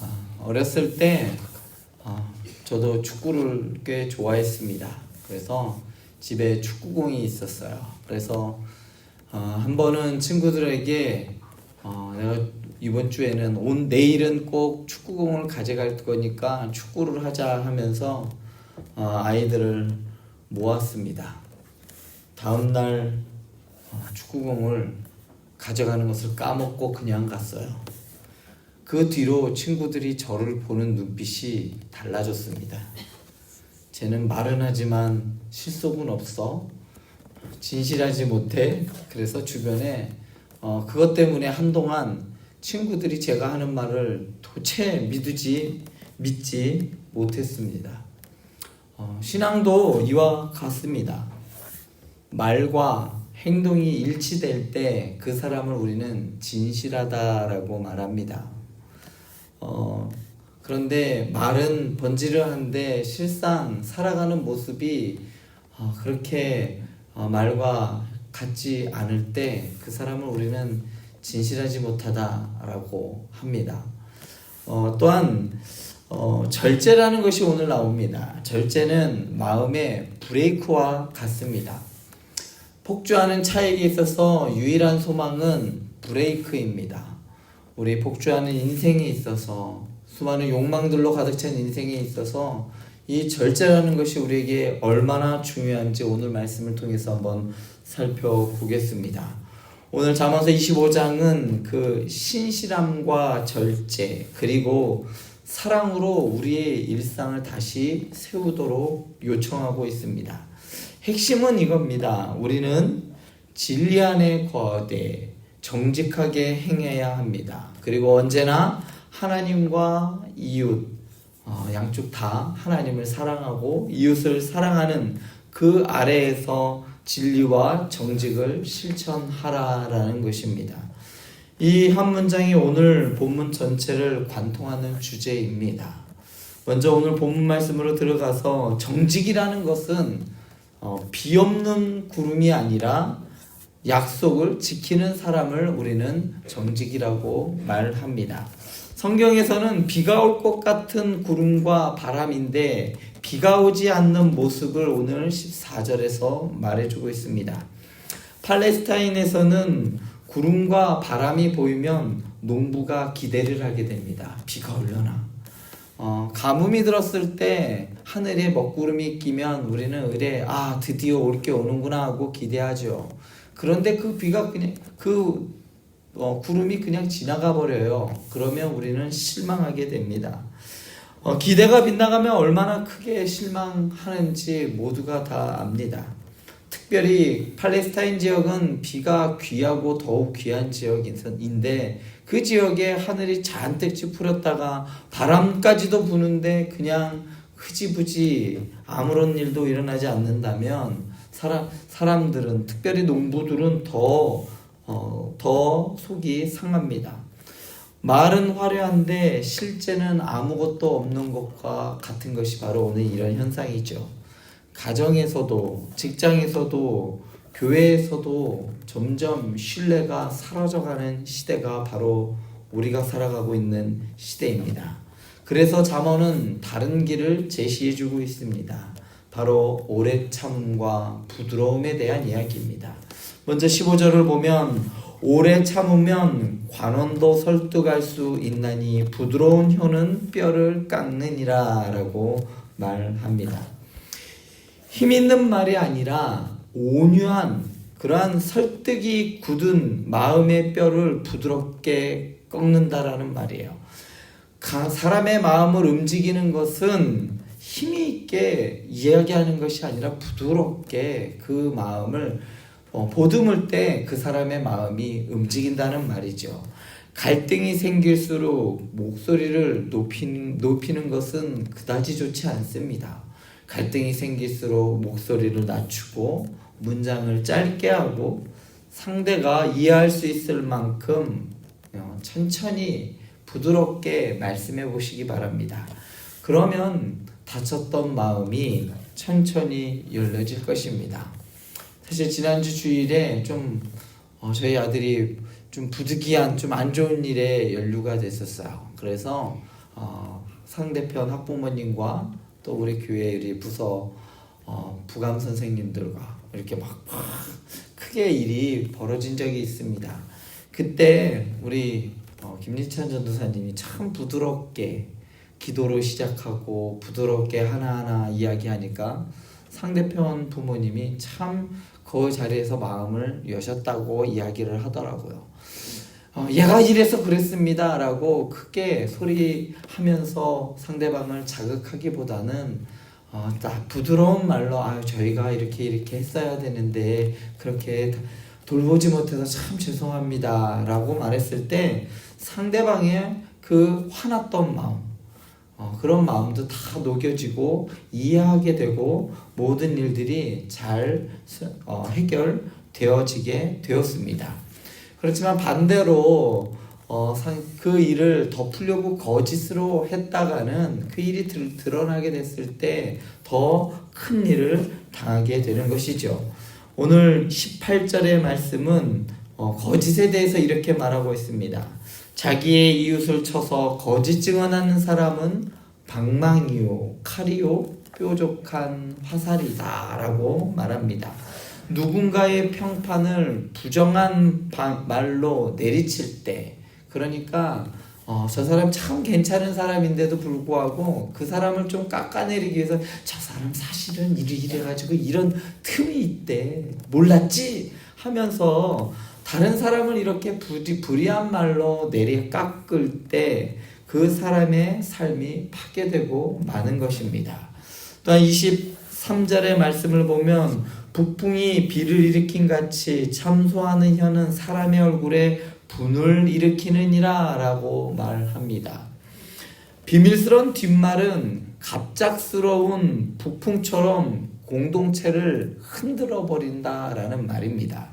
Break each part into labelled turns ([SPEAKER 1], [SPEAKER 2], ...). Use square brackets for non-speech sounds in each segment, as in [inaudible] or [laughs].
[SPEAKER 1] 아, 어렸을 때 아, 저도 축구를 꽤 좋아했습니다. 그래서 집에 축구공이 있었어요. 그래서 아, 한 번은 친구들에게 어, 내가 이번 주에는 온 내일은 꼭 축구공을 가져갈 거니까 축구를 하자 하면서 어, 아이들을 모았습니다. 다음 날 어, 축구공을 가져가는 것을 까먹고 그냥 갔어요. 그 뒤로 친구들이 저를 보는 눈빛이 달라졌습니다. 쟤는 말은 하지만 실속은 없어. 진실하지 못해. 그래서 주변에 어, 그것 때문에 한동안 친구들이 제가 하는 말을 도체 믿지 믿지 못했습니다. 어, 신앙도 이와 같습니다. 말과 행동이 일치될 때 그 사람을 우리는 진실하다라고 말합니다. 어, 그런데 말은 번지르한데 실상 살아가는 모습이 어, 그렇게 어, 말과 같지 않을 때 그 사람을 우리는 진실하지 못하다라고 합니다. 어, 또한 어, 절제라는 것이 오늘 나옵니다. 절제는 마음의 브레이크와 같습니다. 폭주하는 차에게 있어서 유일한 소망은 브레이크입니다. 우리 폭주하는 인생에 있어서 수많은 욕망들로 가득 찬 인생에 있어서 이 절제라는 것이 우리에게 얼마나 중요한지 오늘 말씀을 통해서 한번 살펴보겠습니다. 오늘 잠언서 25장은 그 신실함과 절제 그리고 사랑으로 우리의 일상을 다시 세우도록 요청하고 있습니다. 핵심은 이겁니다. 우리는 진리 안에 거하되 정직하게 행해야 합니다. 그리고 언제나 하나님과 이웃 어, 양쪽 다 하나님을 사랑하고 이웃을 사랑하는 그 아래에서 진리와 정직을 실천하라라는 것입니다. 이 한 문장이 오늘 본문 전체를 관통하는 주제입니다. 먼저 오늘 본문 말씀으로 들어가서 정직이라는 것은 어, 비 없는 구름이 아니라 약속을 지키는 사람을 우리는 정직이라고 말합니다. 성경에서는 비가 올 것 같은 구름과 바람인데 비가 오지 않는 모습을 오늘 14절에서 말해주고 있습니다. 팔레스타인에서는 구름과 바람이 보이면 농부가 기대를 하게 됩니다. 비가 올려나. 어, 가뭄이 들었을 때 하늘에 먹구름이 끼면 우리는 의뢰 아 드디어 올 게 오는구나 하고 기대하죠. 그런데 그 비가 그냥 그 어, 구름이 그냥 지나가 버려요. 그러면 우리는 실망하게 됩니다. 어, 기대가 빗나가면 얼마나 크게 실망하는지 모두가 다 압니다. 특별히 팔레스타인 지역은 비가 귀하고 더욱 귀한 지역인데 그 지역에 하늘이 잔뜩 찌푸렸다가 바람까지도 부는데 그냥 흐지부지 아무런 일도 일어나지 않는다면 사람 사람들은 특별히 농부들은 더 어, 더 속이 상합니다. 말은 화려한데 실제는 아무것도 없는 것과 같은 것이 바로 오늘 이런 현상이죠. 가정에서도 직장에서도 교회에서도 점점 신뢰가 사라져가는 시대가 바로 우리가 살아가고 있는 시대입니다. 그래서 잠언은 다른 길을 제시해주고 있습니다. 바로 오래 참음과 부드러움에 대한 이야기입니다. 먼저 15절을 보면 오래 참으면 관원도 설득할 수 있나니 부드러운 혀는 뼈를 깎느니라 라고 말합니다. 힘 있는 말이 아니라 온유한 그러한 설득이 굳은 마음의 뼈를 부드럽게 꺾는다라는 말이에요. 사람의 마음을 움직이는 것은 힘이 있게 이야기하는 것이 아니라 부드럽게 그 마음을 어, 보듬을 때 그 사람의 마음이 움직인다는 말이죠. 갈등이 생길수록 목소리를 높이는, 높이는 것은 그다지 좋지 않습니다. 갈등이 생길수록 목소리를 낮추고 문장을 짧게 하고 상대가 이해할 수 있을 만큼 어, 천천히 부드럽게 말씀해 보시기 바랍니다. 그러면 다쳤던 마음이 천천히 열려질 것입니다. 사실 지난주 주일에 좀 어, 저희 아들이 좀 부득이한 좀 안 좋은 일에 연루가 됐었어요. 그래서 어, 상대편 학부모님과 또 우리 교회 우리 부서 어, 부감 선생님들과 이렇게 막, 막 크게 일이 벌어진 적이 있습니다. 그때 우리 어, 김리찬 전도사님이 참 부드럽게 기도로 시작하고 부드럽게 하나하나 이야기하니까 상대편 부모님이 참 그 자리에서 마음을 여셨다고 이야기를 하더라고요. 어, 얘가 이래서 그랬습니다 라고 크게 소리하면서 상대방을 자극하기보다는 어, 딱 부드러운 말로 아 저희가 이렇게 이렇게 했어야 되는데 그렇게 돌보지 못해서 참 죄송합니다 라고 말했을 때 상대방의 그 화났던 마음 어, 그런 마음도 다 녹여지고 이해하게 되고 모든 일들이 잘 어, 해결되어지게 되었습니다. 그렇지만 반대로 어, 상, 그 일을 덮으려고 거짓으로 했다가는 그 일이 들, 드러나게 됐을 때 더 큰 일을 당하게 되는 것이죠. 오늘 18절의 말씀은 어, 거짓에 대해서 이렇게 말하고 있습니다. 자기의 이웃을 쳐서 거짓 증언하는 사람은 방망이요, 칼이요, 뾰족한 화살이다라고 말합니다. 누군가의 평판을 부정한 바- 말로 내리칠 때, 그러니까 어, 저 사람 참 괜찮은 사람인데도 불구하고 그 사람을 좀 깎아내리기 위해서 저 사람 사실은 이래 이래가지고 이런 틈이 있대 몰랐지 하면서 다른 사람을 이렇게 부리, 불의한 말로 내리 깎을 때 그 사람의 삶이 파괴되고 마는 것입니다. 또한 23절의 말씀을 보면 북풍이 비를 일으킨 같이 참소하는 혀는 사람의 얼굴에 분을 일으키느니라 라고 말합니다. 비밀스러운 뒷말은 갑작스러운 북풍처럼 공동체를 흔들어 버린다라는 말입니다.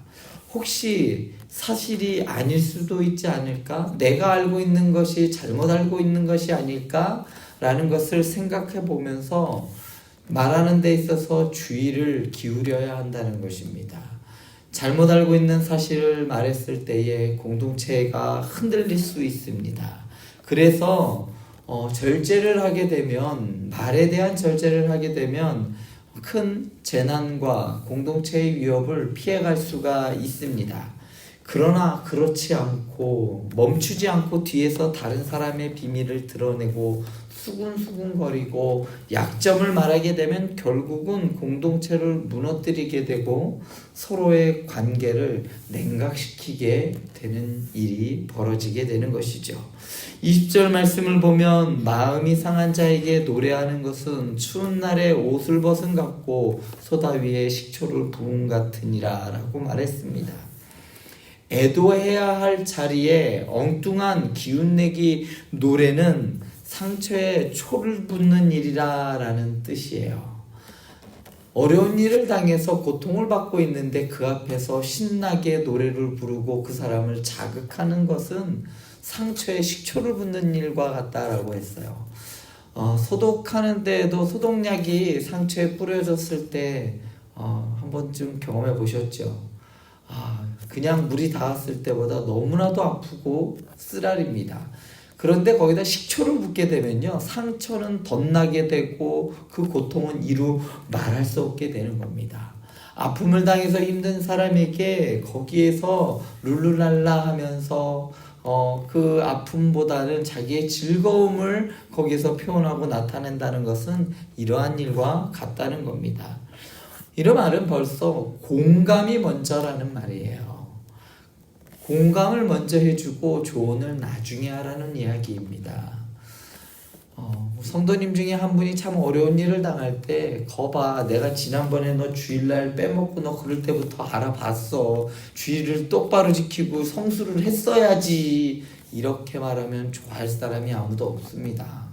[SPEAKER 1] 혹시 사실이 아닐 수도 있지 않을까? 내가 알고 있는 것이 잘못 알고 있는 것이 아닐까? 라는 것을 생각해 보면서 말하는 데 있어서 주의를 기울여야 한다는 것입니다. 잘못 알고 있는 사실을 말했을 때에 공동체가 흔들릴 수 있습니다. 그래서 어, 절제를 하게 되면 말에 대한 절제를 하게 되면 큰 재난과 공동체의 위협을 피해갈 수가 있습니다. 그러나 그렇지 않고 멈추지 않고 뒤에서 다른 사람의 비밀을 드러내고 수군수군거리고 약점을 말하게 되면 결국은 공동체를 무너뜨리게 되고 서로의 관계를 냉각시키게 되는 일이 벌어지게 되는 것이죠. 20절 말씀을 보면 마음이 상한 자에게 노래하는 것은 추운 날에 옷을 벗은 같고 소다 위에 식초를 부은 같으니라 라고 말했습니다. 애도해야 할 자리에 엉뚱한 기운내기 노래는 상처에 초를 붓는 일이라 라는 뜻이에요. 어려운 일을 당해서 고통을 받고 있는데 그 앞에서 신나게 노래를 부르고 그 사람을 자극하는 것은 상처에 식초를 붓는 일과 같다라고 했어요. 어, 소독하는 데에도 소독약이 상처에 뿌려졌을 때 어, 한 번쯤 경험해 보셨죠? 아, 그냥 물이 닿았을 때보다 너무나도 아프고 쓰라립니다. 그런데 거기다 식초를 붓게 되면요. 상처는 덧나게 되고 그 고통은 이루 말할 수 없게 되는 겁니다. 아픔을 당해서 힘든 사람에게 거기에서 룰루랄라 하면서 어, 그 아픔보다는 자기의 즐거움을 거기서 표현하고 나타낸다는 것은 이러한 일과 같다는 겁니다. 이런 말은 벌써 공감이 먼저라는 말이에요. 공감을 먼저 해주고 조언을 나중에 하라는 이야기입니다. 어, 성도님 중에 한 분이 참 어려운 일을 당할 때, 거봐, 내가 지난번에 너 주일날 빼먹고 너 그럴 때부터 알아봤어. 주의를 똑바로 지키고 성수를 했어야지. 이렇게 말하면 좋아할 사람이 아무도 없습니다.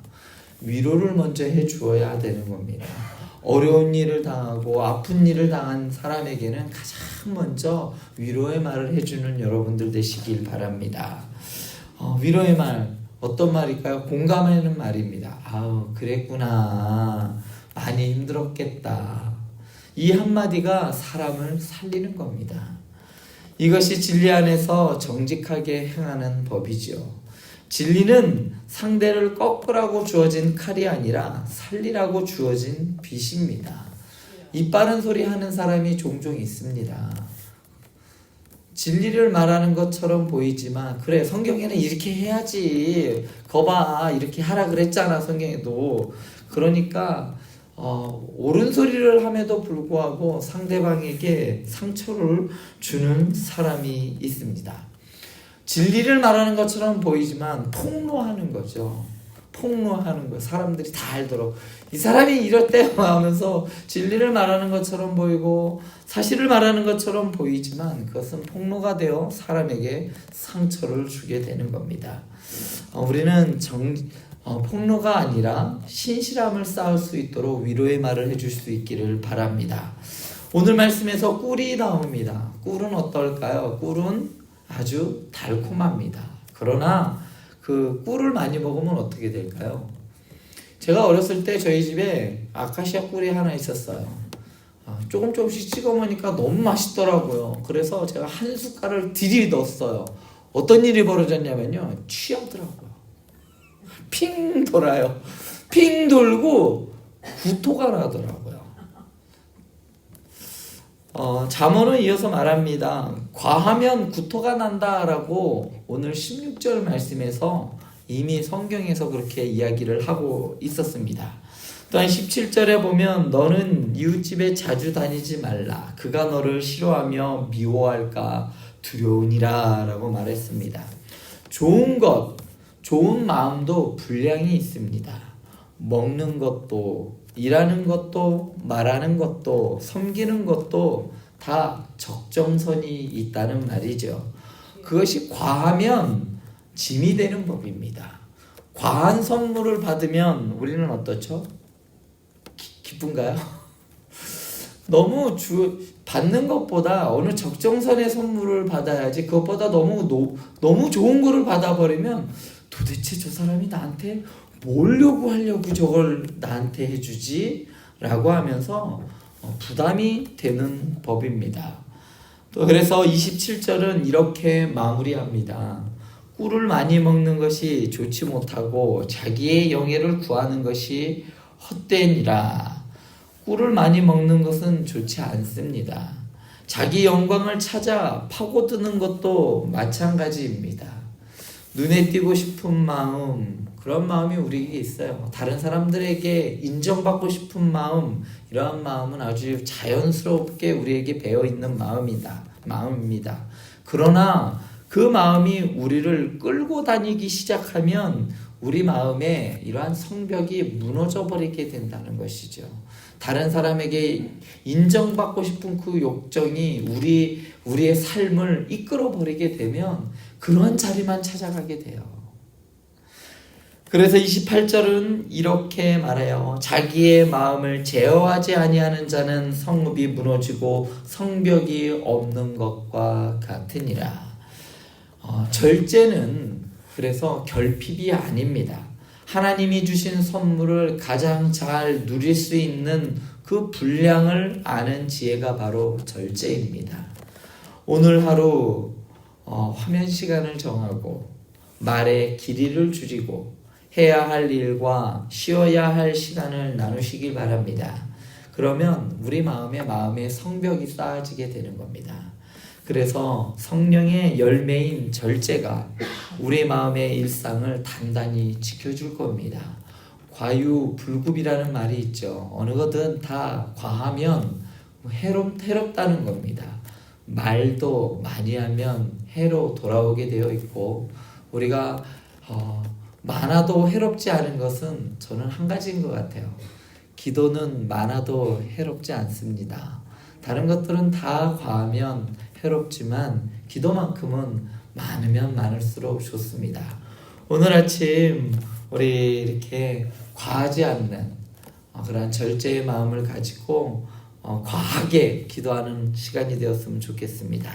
[SPEAKER 1] 위로를 먼저 해 주어야 되는 겁니다. 어려운 일을 당하고 아픈 일을 당한 사람에게는 가장 먼저 위로의 말을 해주는 여러분들 되시길 바랍니다. 어, 위로의 말 어떤 말일까요? 공감하는 말입니다. 아우 그랬구나 많이 힘들었겠다. 이 한마디가 사람을 살리는 겁니다. 이것이 진리 안에서 정직하게 행하는 법이죠. 진리는 상대를 꺾으라고 주어진 칼이 아니라 살리라고 주어진 빛입니다. 이 빠른 소리 하는 사람이 종종 있습니다. 진리를 말하는 것처럼 보이지만 그래 성경에는 이렇게 해야지 거봐 이렇게 하라 그랬잖아 성경에도 그러니까 어, 옳은 소리를 함에도 불구하고 상대방에게 상처를 주는 사람이 있습니다. 진리를 말하는 것처럼 보이지만 폭로하는 거죠. 폭로하는 거 사람들이 다 알도록 이 사람이 이렇대 하면서 진리를 말하는 것처럼 보이고 사실을 말하는 것처럼 보이지만 그것은 폭로가 되어 사람에게 상처를 주게 되는 겁니다. 어, 우리는 정 어, 폭로가 아니라 신실함을 쌓을 수 있도록 위로의 말을 해줄 수 있기를 바랍니다. 오늘 말씀에서 꿀이 나옵니다. 꿀은 어떨까요? 꿀은 아주 달콤합니다. 그러나 그 꿀을 많이 먹으면 어떻게 될까요? 제가 어렸을 때 저희 집에 아카시아 꿀이 하나 있었어요. 아, 조금 조금씩 찍어 먹으니까 너무 맛있더라고요. 그래서 제가 한 숟갈을 들이 넣었어요. 어떤 일이 벌어졌냐면요. 취하더라고요. 핑 돌아요. 핑 돌고 구토가 나더라고요. 어, 잠언은 이어서 말합니다. 과하면 구토가 난다라고 오늘 16절 말씀에서 이미 성경에서 그렇게 이야기를 하고 있었습니다. 또한 17절에 보면 너는 이웃집에 자주 다니지 말라. 그가 너를 싫어하며 미워할까 두려우니라 라고 말했습니다. 좋은 것, 좋은 마음도 분량이 있습니다. 먹는 것도, 일하는 것도, 말하는 것도, 섬기는 것도 다 적정선이 있다는 말이죠. 그것이 과하면 짐이 되는 법입니다. 과한 선물을 받으면 우리는 어떻죠? 기, 기쁜가요? [laughs] 너무 주 받는 것보다 어느 적정선의 선물을 받아야지 그것보다 너무 노, 너무 좋은 거를 받아버리면 도대체 저 사람이 나한테 뭘 요구하려고 저걸 나한테 해주지? 라고 하면서 어, 부담이 되는 법입니다. 또 그래서 27절은 이렇게 마무리합니다. 꿀을 많이 먹는 것이 좋지 못하고 자기의 영예를 구하는 것이 헛되니라. 꿀을 많이 먹는 것은 좋지 않습니다. 자기 영광을 찾아 파고드는 것도 마찬가지입니다. 눈에 띄고 싶은 마음, 그런 마음이 우리에게 있어요. 다른 사람들에게 인정받고 싶은 마음, 이러한 마음은 아주 자연스럽게 우리에게 배어 있는 마음이다. 마음입니다. 그러나 그 마음이 우리를 끌고 다니기 시작하면 우리 마음에 이러한 성벽이 무너져 버리게 된다는 것이죠. 다른 사람에게 인정받고 싶은 그 욕정이 우리 우리의 삶을 이끌어 버리게 되면 그런 자리만 찾아가게 돼요. 그래서 28절은 이렇게 말해요. 자기의 마음을 제어하지 아니하는 자는 성읍이 무너지고 성벽이 없는 것과 같으니라. 어, 절제는 그래서 결핍이 아닙니다. 하나님이 주신 선물을 가장 잘 누릴 수 있는 그 분량을 아는 지혜가 바로 절제입니다. 오늘 하루 어, 화면 시간을 정하고 말의 길이를 줄이고 해야 할 일과 쉬어야 할 시간을 나누시길 바랍니다. 그러면 우리 마음에 마음의 성벽이 쌓아지게 되는 겁니다. 그래서 성령의 열매인 절제가 우리 마음의 일상을 단단히 지켜줄 겁니다. 과유불급이라는 말이 있죠. 어느 것든 다 과하면 해롭, 해롭다는 겁니다. 말도 많이 하면 해로 돌아오게 되어 있고 우리가 어, 많아도 해롭지 않은 것은 저는 한 가지인 것 같아요. 기도는 많아도 해롭지 않습니다. 다른 것들은 다 과하면 해롭지만 기도만큼은 많으면 많을수록 좋습니다. 오늘 아침 우리 이렇게 과하지 않는 어, 그런 절제의 마음을 가지고 어, 과하게 기도하는 시간이 되었으면 좋겠습니다.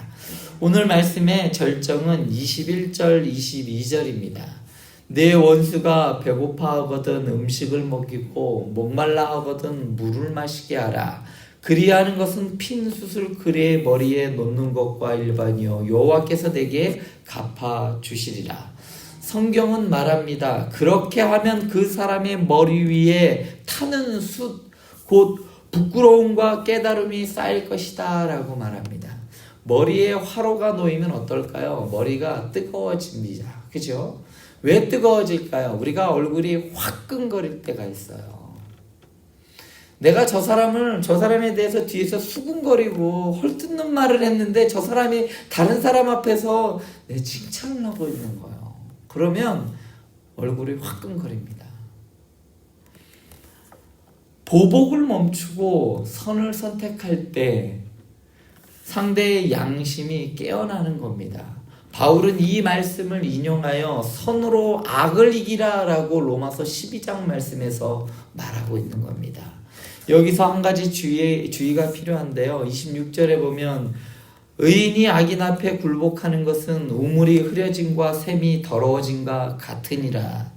[SPEAKER 1] 오늘 말씀의 절정은 21절, 22절입니다. 내 원수가 배고파 하거든 음식을 먹이고 목말라 하거든 물을 마시게 하라. 그리하는 것은 핀 숯을 그의 머리에 놓는 것과 일반이요 여호와께서 내게 갚아 주시리라. 성경은 말합니다. 그렇게 하면 그 사람의 머리 위에 타는 숯, 곧 부끄러움과 깨달음이 쌓일 것이다. 라고 말합니다. 머리에 화로가 놓이면 어떨까요? 머리가 뜨거워집니다. 그죠? 왜 뜨거워질까요? 우리가 얼굴이 화끈거릴 때가 있어요. 내가 저 사람을 저 사람에 대해서 뒤에서 수군거리고 헐뜯는 말을 했는데 저 사람이 다른 사람 앞에서 내 칭찬을 하고 있는 거예요. 그러면 얼굴이 화끈거립니다. 보복을 멈추고 선을 선택할 때 상대의 양심이 깨어나는 겁니다. 바울은 이 말씀을 인용하여 선으로 악을 이기라라고 로마서 12장 말씀에서 말하고 있는 겁니다. 여기서 한 가지 주의, 주의가 필요한데요. 26절에 보면 의인이 악인 앞에 굴복하는 것은 우물이 흐려짐과 샘이 더러워짐과 같으니라.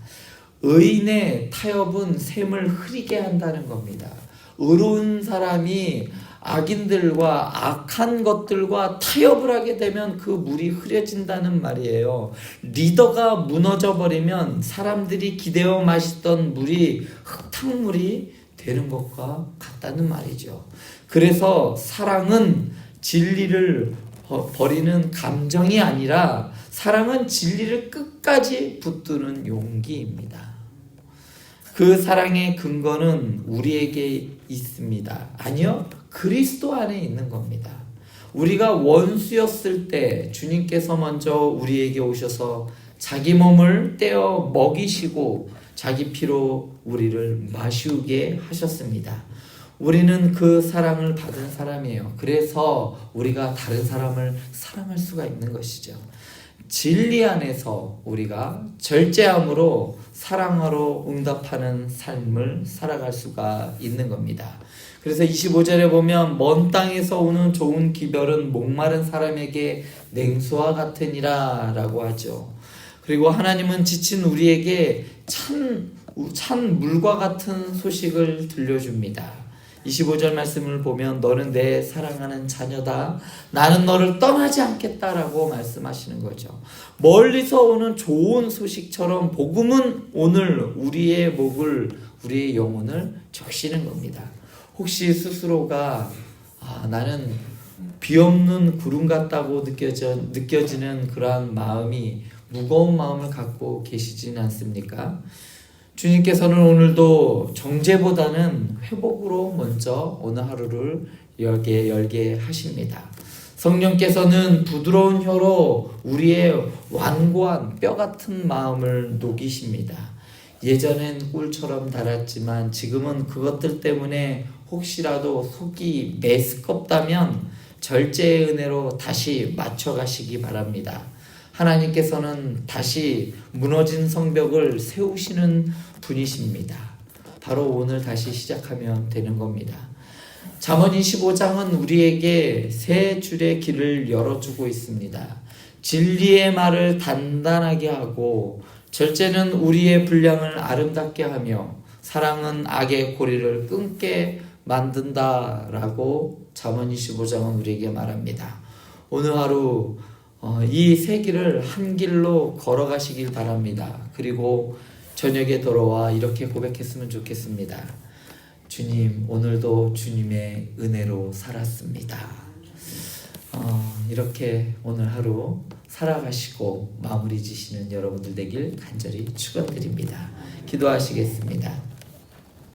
[SPEAKER 1] 의인의 타협은 샘을 흐리게 한다는 겁니다. 의로운 사람이 악인들과 악한 것들과 타협을 하게 되면 그 물이 흐려진다는 말이에요. 리더가 무너져 버리면 사람들이 기대어 마시던 물이 흙탕물이 되는 것과 같다는 말이죠. 그래서 사랑은 진리를 버리는 감정이 아니라 사랑은 진리를 끝까지 붙드는 용기입니다. 그 사랑의 근거는 우리에게 있습니다. 아니요, 그리스도 안에 있는 겁니다. 우리가 원수였을 때 주님께서 먼저 우리에게 오셔서 자기 몸을 떼어 먹이시고 자기 피로 우리를 마시우게 하셨습니다. 우리는 그 사랑을 받은 사람이에요. 그래서 우리가 다른 사람을 사랑할 수가 있는 것이죠. 진리 안에서 우리가 절제함으로 사랑으로 응답하는 삶을 살아갈 수가 있는 겁니다. 그래서 25절에 보면 먼 땅에서 오는 좋은 기별은 목마른 사람에게 냉수와 같으니라 라고 하죠. 그리고 하나님은 지친 우리에게 찬, 찬 물과 같은 소식을 들려줍니다. 25절 말씀을 보면 너는 내 사랑하는 자녀다. 나는 너를 떠나지 않겠다라고 말씀하시는 거죠. 멀리서 오는 좋은 소식처럼 복음은 오늘 우리의 목을 우리의 영혼을 적시는 겁니다. 혹시 스스로가 아, 나는 비 없는 구름 같다고 느껴져, 느껴지는 그러한 마음이 무거운 마음을 갖고 계시지는 않습니까? 주님께서는 오늘도 정죄보다는 회복으로 먼저 오늘 하루를 열게 열게 하십니다. 성령께서는 부드러운 혀로 우리의 완고한 뼈 같은 마음을 녹이십니다. 예전엔 꿀처럼 달았지만 지금은 그것들 때문에 혹시라도 속이 메스껍다면 절제의 은혜로 다시 맞춰가시기 바랍니다. 하나님께서는 다시 무너진 성벽을 세우시는 분이십니다. 바로 오늘 다시 시작하면 되는 겁니다. 잠언 25장은 우리에게 세 줄의 길을 열어주고 있습니다. 진리의 말을 단단하게 하고 절제는 우리의 분량을 아름답게 하며 사랑은 악의 고리를 끊게 만든다라고 잠언 25장은 우리에게 말합니다. 오늘 하루 어, 이세 길을 한 길로 걸어가시길 바랍니다. 그리고 저녁에 돌아와 이렇게 고백했으면 좋겠습니다. 주님, 오늘도 주님의 은혜로 살았습니다. 어, 이렇게 오늘 하루 살아가시고 마무리 지시는 여러분들 되길 간절히 축원드립니다. 기도하시겠습니다.